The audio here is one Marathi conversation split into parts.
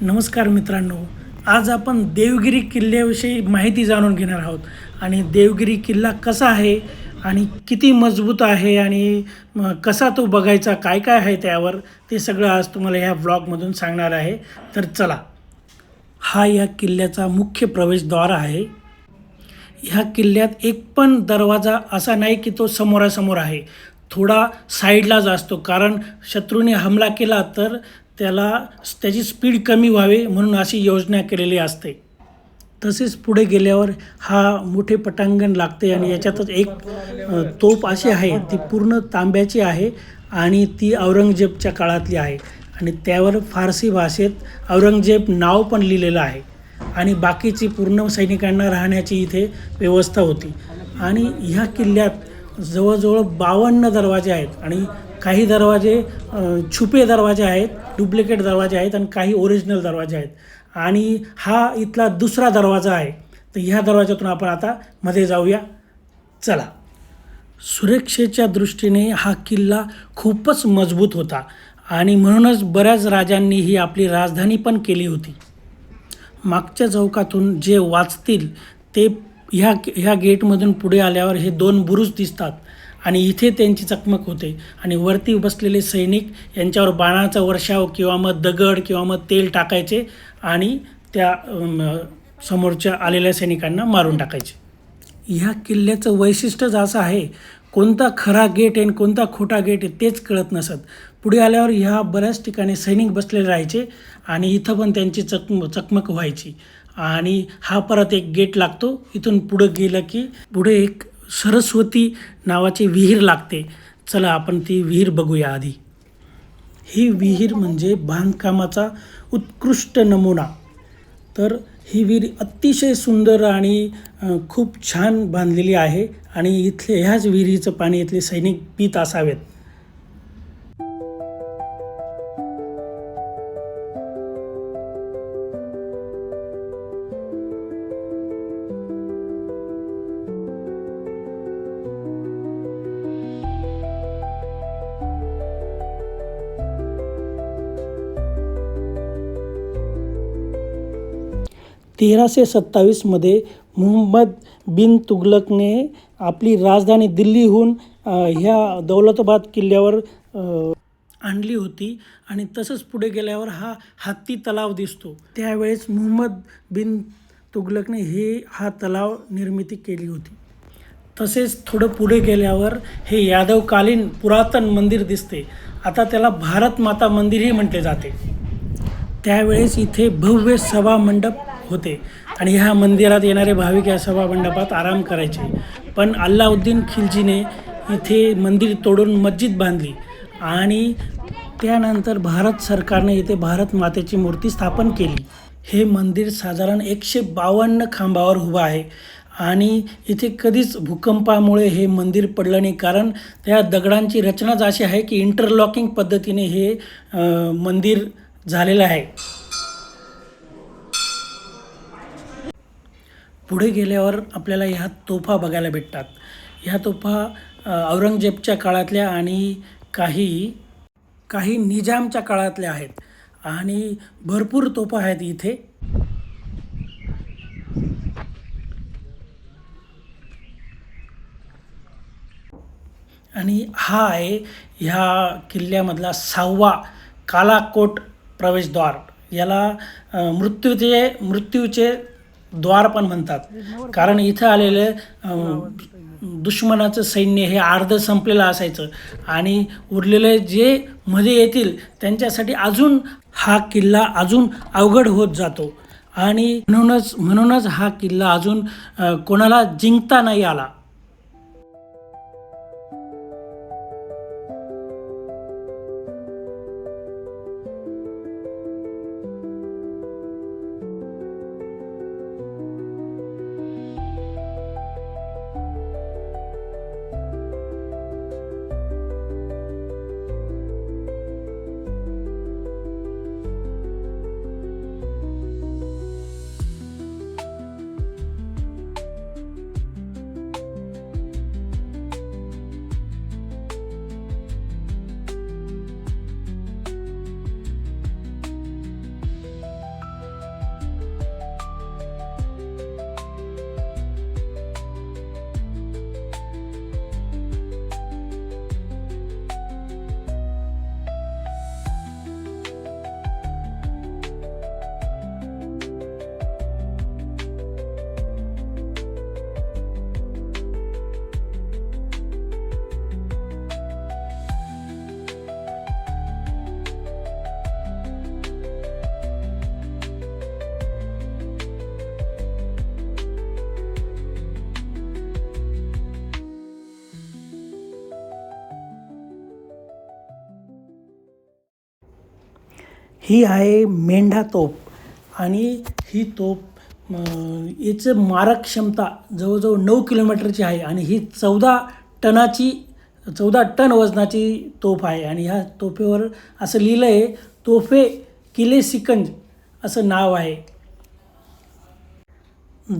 नमस्कार मित्रांनो आज आपण देवगिरी किल्ल्याविषयी माहिती जाणून घेणार आहोत. आणि देवगिरी किल्ला कसा आहे आणि किती मजबूत आहे आणि कसा तो बघायचा काय काय आहे त्यावर ते सगळं आज तुम्हाला ह्या ब्लॉगमधून सांगणार आहे. तर चला. हा या किल्ल्याचा मुख्य प्रवेशद्वार आहे. ह्या किल्ल्यात एक पण दरवाजा असा नाही की तो समोरासमोर आहे. थोडा साईडलाच असतो. कारण शत्रूने हमला केला तर त्याला त्याची स्पीड कमी व्हावी म्हणून अशी योजना केलेली असते. तसेच पुढे गेल्यावर हा मोठे पटांगण लागते आणि याच्यातच एक तोप अशी आहे ती पूर्ण तांब्याची आहे आणि ती औरंगजेबच्या काळातली आहे. आणि त्यावर फारसी भाषेत औरंगजेब नाव पण लिहिलेलं आहे. आणि बाकीची पूर्ण सैनिकांना राहण्याची इथे व्यवस्था होती. आणि ह्या किल्ल्यात जवळजवळ बावन्न दरवाजे आहेत आणि काही दरवाजे छुपे दरवाजे आहेत डुप्लिकेट दरवाजे आहेत आणि काही ओरिजिनल दरवाजे आहेत. आणि हा इथला दुसरा दरवाजा आहे. तर ह्या दरवाजातून आपण आता मध्ये जाऊया. चला. सुरक्षेच्या दृष्टीने हा किल्ला खूपच मजबूत होता आणि म्हणूनच बऱ्याच राजांनी ही आपली राजधानी पण केली होती. मागच्या चौकातून जे वाचतील ते ह्या ह्या गेटमधून पुढे आल्यावर हे दोन बुरुज दिसतात. आणि इथे त्यांची चकमक होते. आणि वरती बसलेले सैनिक यांच्यावर बाणाचा वर्षाव किंवा मग दगड किंवा मग तेल टाकायचे आणि त्या समोरच्या आलेल्या सैनिकांना मारून टाकायचे. ह्या किल्ल्याचं वैशिष्ट्यच असं आहे कोणता खरा गेट आहे आणि कोणता खोटा गेट आहे तेच कळत नसत. पुढे आल्यावर ह्या बऱ्याच ठिकाणी सैनिक बसलेले राहायचे आणि इथं पण त्यांची चकम चकमक व्हायची. आणि हा परत एक गेट लागतो. इथून पुढं गेलं की पुढे एक सरस्वती नावाची विहीर लागते. चला आपण ती विहीर बघूया आधी. ही विहीर म्हणजे बांधकामाचा उत्कृष्ट नमुना. तर ही विहीर अतिशय सुंदर आणि खूप छान बांधलेली आहे. आणि इथले ह्याच विहिरीचं पाणी इथले सैनिक पित असावेत. तेराशे सत्तावीसमध्ये मुहम्मद बिन तुगलकने आपली राजधानी दिल्लीहून ह्या दौलताबाद किल्ल्यावर आणली होती आणि तसंच पुढे गेल्यावर हा हत्ती तलाव दिसतो. त्यावेळेस मुहम्मद बिन तुगलकने हे हा तलाव निर्मिती केली होती. तसेच थोडं पुढे गेल्यावर हे यादवकालीन पुरातन मंदिर दिसते. आता त्याला भारत माता मंदिरही म्हटले जाते. त्यावेळेस इथे भव्य सभा मंडप होते. आणि ह्या मंदिरात येणारे भाविक या सभामंडपात आराम करायचे. पण अल्लाउद्दीन खिलजीने इथे मंदिर तोडून मस्जिद बांधली. आणि त्यानंतर भारत सरकारने इथे भारत मातेची मूर्ती स्थापन केली. हे मंदिर साधारण एकशे बावन्न खांबावर उभं आहे. आणि इथे कधीच भूकंपामुळे हे मंदिर पडलं नाही. कारण त्या दगडांची रचनाच अशी आहे की इंटरलॉकिंग पद्धतीने हे मंदिर झालेलं आहे. पुढे गेल्यावर आपल्याला ह्या तोफा बघायला भेटतात. ह्या तोफा औरंगजेबच्या काळातल्या आणि काही काही निजामच्या काळातल्या आहेत. आणि भरपूर तोफा आहेत इथे. आणि हा आहे ह्या किल्ल्यामधला सहावा कालाकोट प्रवेशद्वार. याला मृत्यूचे मृत्यूचे द्वार पण म्हणतात. कारण इथं आलेले दुश्मनाचं सैन्य हे अर्ध संपलेलं असायचं. आणि उरलेले जे मध्ये येतील त्यांच्यासाठी अजून हा किल्ला अजून अवघड होत जातो. आणि म्हणूनच म्हणूनच हा किल्ला अजून कोणाला जिंकता नाही आला. ही आहे मेंढा तोप आणि ही तोप म, याचं मारक क्षमता जवळजवळ नऊ किलोमीटरची आहे आणि ही चौदा टनाची चौदा टन वजनाची तोफ आहे. आणि ह्या तोफेवर असं लिहिलं आहे तोफे किले सिकंज असं नाव आहे.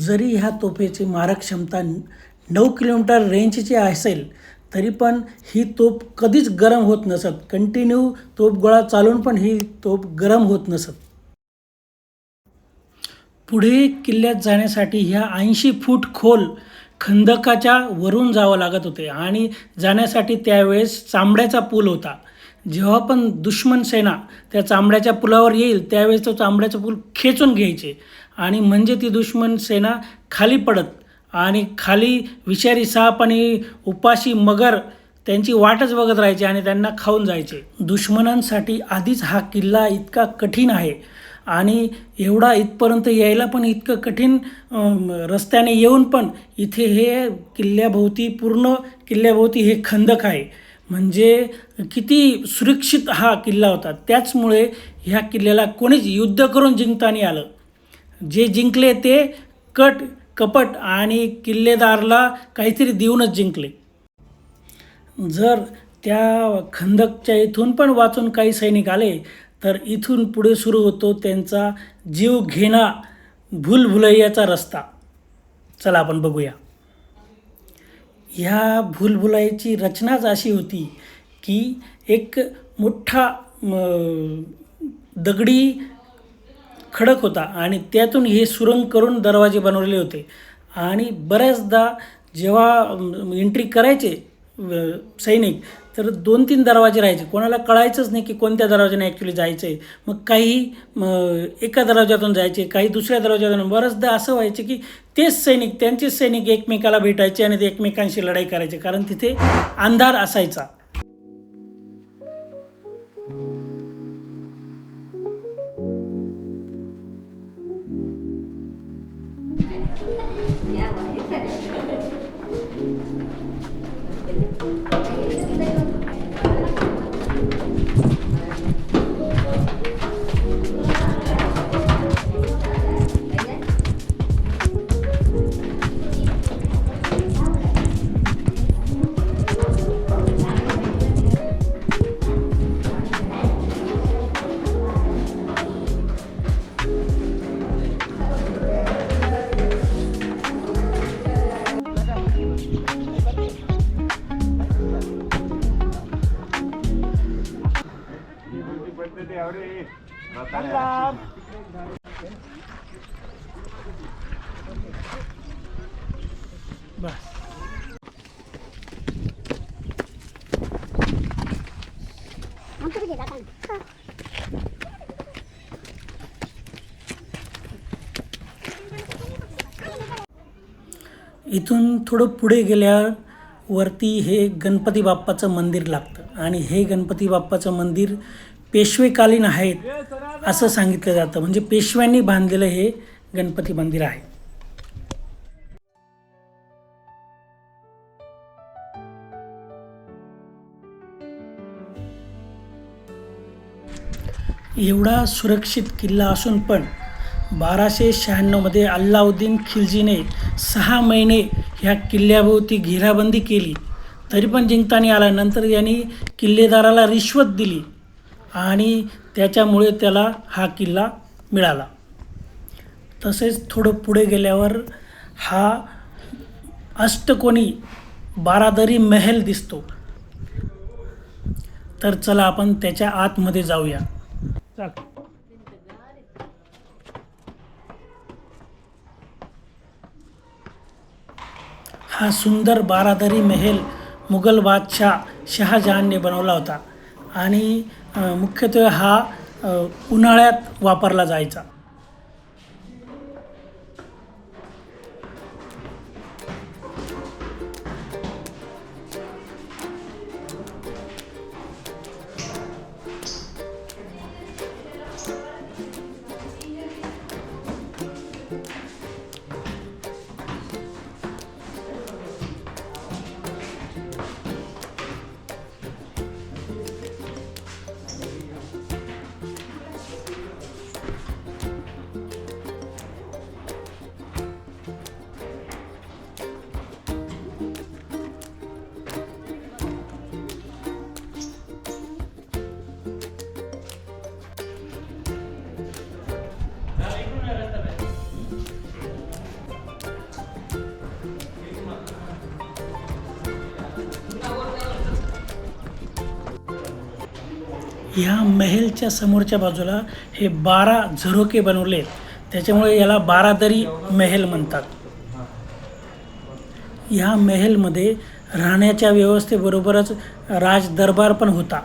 जरी ह्या तोफेची मारक क्षमता नऊ किलोमीटर रेंजची असेल तरी पण ही तोप कधीच गरम होत नसत. कंटिन्यू तोप गोळा चालून पण ही तोप गरम होत नसत. पुढे किल्ल्यात जाण्यासाठी ह्या ऐंशी फूट खोल खंदकाच्या वरून जावं लागत होते आणि जाण्यासाठी त्यावेळेस चांबड्याचा पूल होता. जेव्हा पण दुश्मन सेना त्या चांबड्याच्या पुलावर येईल त्यावेळेस तो चांबड्याचा पूल खेचून घ्यायचे आणि म्हणजे ती दुश्मन सेना खाली पडत आणि खाली विषारी साप आणि उपाशी मगर त्यांची वाटच बघत राहायची आणि त्यांना खाऊन जायचे. दुश्मनांसाठी आधीच हा किल्ला इतका कठीण आहे आणि एवढा इथपर्यंत यायला पण इतकं कठीण रस्त्याने येऊन पण इथे हे किल्ल्याभोवती पूर्ण किल्ल्याभोवती हे खंदक आहे. म्हणजे किती सुरक्षित हा किल्ला होता. त्याचमुळे ह्या किल्ल्याला कोणीच युद्ध करून जिंकता नाही आलं. जे जिंकले ते कट कपट आणि किल्लेदारला काहीतरी देऊनच जिंकले. जर त्या खंदकच्या इथून पण वाचून काही सैनिक आले तर इथून पुढे सुरू होतो त्यांचा जीव घेणा भूलभुलैयाचा रस्ता. चला आपण बघूया. ह्या भूलभुलाईची रचनाच अशी होती की एक मोठा दगडी खडक होता आणि त्यातून हे सुरंग करून दरवाजे बनवलेले होते. आणि बऱ्याचदा जेव्हा एंट्री करायचे सैनिक तर दोन तीन दरवाजे राहायचे. कोणाला कळायचंच नाही की कोणत्या दरवाजाने ॲक्च्युली जायचं आहे मग काही एका दरवाज्यातून जायचे काही दुसऱ्या दरवाजातून बऱ्याचदा असं व्हायचे की तेच सैनिक त्यांचेच सैनिक एकमेकाला भेटायचे आणि ते एकमेकांशी लढाई करायचे. कारण तिथे अंधार असायचा. इथून थोडं पुढे गेल्यावर वरती हे गणपती बाप्पाचं मंदिर लागतं. आणि हे गणपती बाप्पाचं मंदिर पेशवेकालीन आहेत असं सांगितलं जातं. म्हणजे पेशव्यांनी बांधलेलं हे गणपती मंदिर आहे. एवढा सुरक्षित किल्ला असून पण बाराशे शहाण्णवमध्ये अल्लाउद्दीन खिलजीने सहा महिने ह्या किल्ल्याभोवती घेराबंदी केली. तरी पण जिंकताना आला नंतर यांनी किल्लेदाराला रिश्वत दिली आणि त्याच्यामुळे त्याला हा किल्ला मिळाला. तसेच थोडं पुढे गेल्यावर हा अष्टकोणी बारादरी महल दिसतो. तर चला आपण त्याच्या आतमध्ये जाऊया. चल. हा सुंदर बारादरी महल मुघल बादशाह शहाजहानने बनवला होता. आणि मुख्यत्वे हा उन्हाळ्यात वापरला जायचा. ह्या महेलच्या समोरच्या बाजूला हे बारा झरोके बनवले. आहेत त्याच्यामुळे याला बारादरी मेहेल म्हणतात. ह्या महेलमध्ये राहण्याच्या व्यवस्थेबरोबरच राज दरबार पण होता.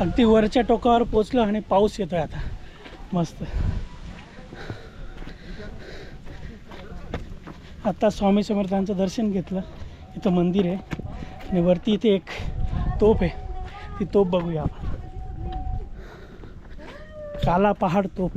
अगदी वरच्या टोकावर पोचलो आणि पाऊस येतोय आता. मस्त. आत्ता स्वामी समर्थांचं दर्शन घेतलं. इथं मंदिर आहे. आणि वरती इथे एक तोप आहे. ती तोप बघूया आपण. काला पहाड तोप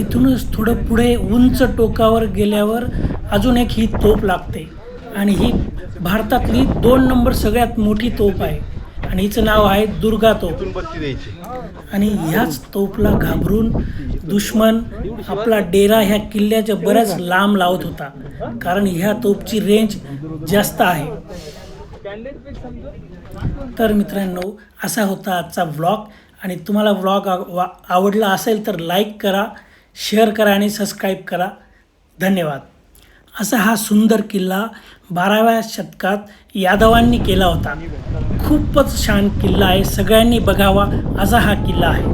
इथूनच थोडं पुढे उंच टोकावर गेल्यावर अजून एक ही तोप लागते. आणि ही भारतातली दोन नंबर सगळ्यात मोठी तोप आहे. आणि हिचं नाव आहे दुर्गा तोप आणि ह्याच तोपला घाबरून दुश्मन आपला डेरा ह्या किल्ल्याच्या बऱ्याच लांब लावत होता. कारण ह्या तोपची रेंज जास्त आहे. तर मित्रांनो असा होता आजचा व्लॉग आणि तुम्हाला व्लॉग आवडला असेल तर लाईक करा. शेअर करा आणि सबस्क्राईब करा. धन्यवाद. असा हा सुंदर किल्ला बाराव्या शतकात यादवांनी केला होता. खूपच छान किल्ला आहे. सगळ्यांनी बघावा असा हा किल्ला आहे.